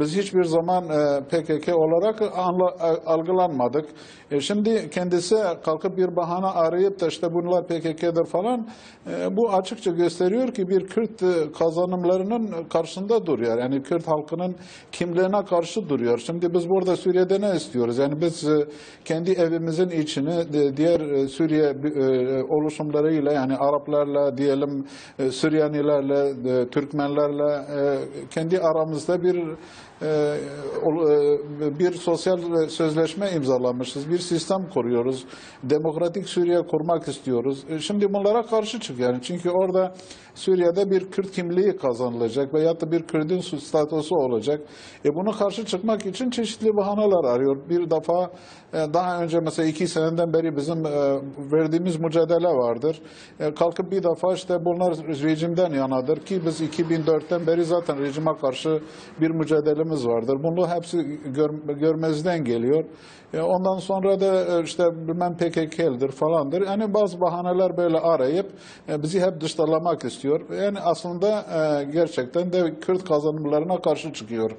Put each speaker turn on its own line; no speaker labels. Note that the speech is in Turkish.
Biz hiçbir zaman e, PKK olarak anla- algılanmadık. E, şimdi kendisi kalkıp bir bahane arayıp da işte bunlar PKK'dır falan e, bu açıkça gösteriyor ki bir Kürt e, kazanımlarının karşısında duruyor. Yani Kürt halkının kimliğine karşı duruyor. Şimdi biz burada Suriye'de ne istiyoruz? Yani biz e, kendi evimizin içini diğer e, Suriye e, oluşumlarıyla yani Araplarla diyelim e, Süryanilerle, e, Türkmenlerle e, kendi aramızda bir e, e, bir sosyal sözleşme imzalamışız. Bir sistem kuruyoruz. Demokratik Suriye kurmak istiyoruz. E, Şimdi bunlara karşı çık yani. Çünkü orada Suriye'de bir Kürt kimliği kazanılacak veyahut da bir Kürt'ün statüsü olacak. E buna karşı çıkmak için çeşitli bahaneler arıyor. Bir defa e, daha önce mesela iki seneden beri bizim e, verdiğimiz mücadele vardır. E, kalkıp bir defa işte bunlar rejimden yanadır ki biz 2004'ten beri zaten rejime karşı bir mücadelemiz vardır. Bunu hepsi gör- görmezden geliyor. E, ondan sonra da e, işte bilmem PKK'lidir falandır. Yani bazı bahaneler böyle arayıp e, bizi hep dışlamak istiyor. Yani aslında e, gerçekten de Kürt kazanımlarına karşı çıkıyor.